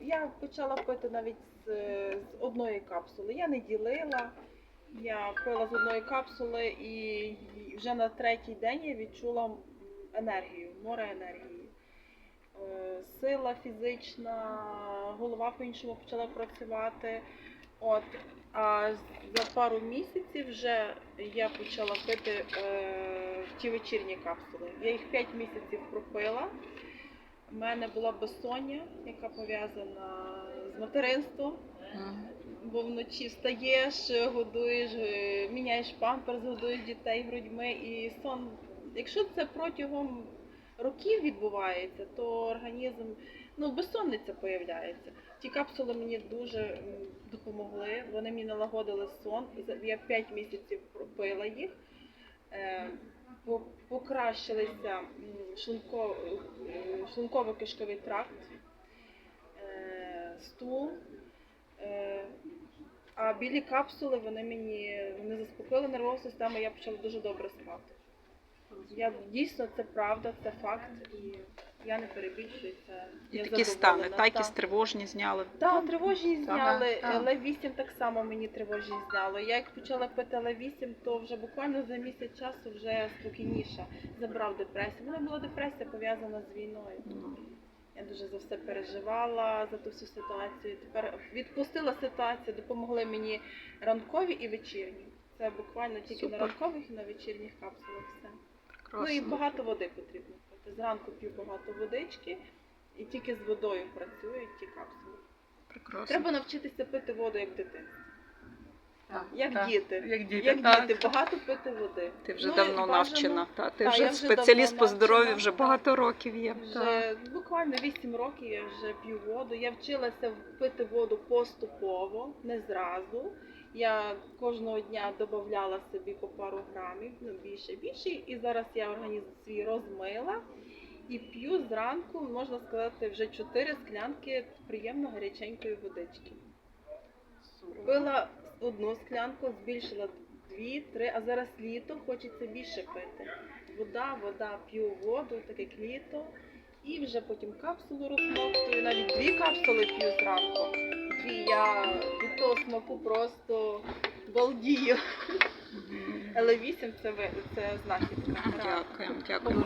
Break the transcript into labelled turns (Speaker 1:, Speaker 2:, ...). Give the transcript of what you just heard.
Speaker 1: Я почала пити навіть з, з одної капсули. Я не ділила. Я пила з одної капсули і вже на третій день я відчула енергію, море енергії. Е, Сила фізична, голова по-іншому почала працювати. От, а за пару місяців вже я почала пити е, ті вечірні капсули. Я їх 5 місяців пропила. У мене була безсоння, яка пов'язана з материнством, бо вночі встаєш, годуєш, е, міняєш памперс, годуєш дітей грудьми і сон. Якщо це протягом років відбувається, то організм, ну, безсонниця появляється. Ті капсули мені дуже допомогли, вони мені налагодили сон. Я 5 місяців пропила їх. По- Покращилися е, шлунково-кишковий тракт, е, стул. Е, А білі капсули вони мені вони заспокоїли нервову систему, я почала дуже добре спати. Я дійсно це правда, це факт, і я не перебільшую це.
Speaker 2: І
Speaker 1: я
Speaker 2: такі стани,
Speaker 1: задоволена,
Speaker 2: та якісь тривожні зняли.
Speaker 1: так, тривожність
Speaker 2: Так,
Speaker 1: зняли,
Speaker 2: так.
Speaker 1: Л8 так само мені тривожність зняло. Я як почала пити Л8, то вже буквально за місяць часу вже спокійніше забрав депресію. Мене була депресія пов'язана з війною.
Speaker 2: Ну,
Speaker 1: Я дуже за все переживала, за ту всю ситуацію. Тепер відпустила ситуацію, допомогли мені ранкові і вечірні. Це буквально тільки
Speaker 2: Супер.
Speaker 1: на ранкових і на вечірніх капсулах все.
Speaker 2: прекрасно.
Speaker 1: Ну і багато води потрібно. Зранку п'ю багато водички і тільки з водою працюють ті капсули.
Speaker 2: прекрасно.
Speaker 1: Треба навчитися пити воду як дитина.
Speaker 2: Так,
Speaker 1: Як
Speaker 2: так.
Speaker 1: діти.
Speaker 2: Як діти,
Speaker 1: Як
Speaker 2: так.
Speaker 1: діти, багато пити води.
Speaker 2: Ти вже
Speaker 1: Ну,
Speaker 2: давно
Speaker 1: бажано-
Speaker 2: навчена. Та, ти
Speaker 1: Та,
Speaker 2: вже
Speaker 1: я
Speaker 2: спеціаліст по здоров'ю, вже багато років є. Так.
Speaker 1: Вже буквально 8 років я вже п'ю воду. Я вчилася пити воду поступово, не зразу. Я кожного дня додавала собі по пару грамів, ну більше, більше. І зараз я організм свій розмила і п'ю зранку, можна сказати, вже 4 склянки приємно гаряченької водички. Пила одну склянку, збільшила дві, три, а зараз літо, хочеться більше пити. Вода, вода, п'ю воду, так як літо. І вже потім капсулу розсмоктую, навіть дві капсули п'ю зранку. Дві я від того смаку просто балдію. Але вісім це, ви- це знахідка.
Speaker 2: Дякую, дякую.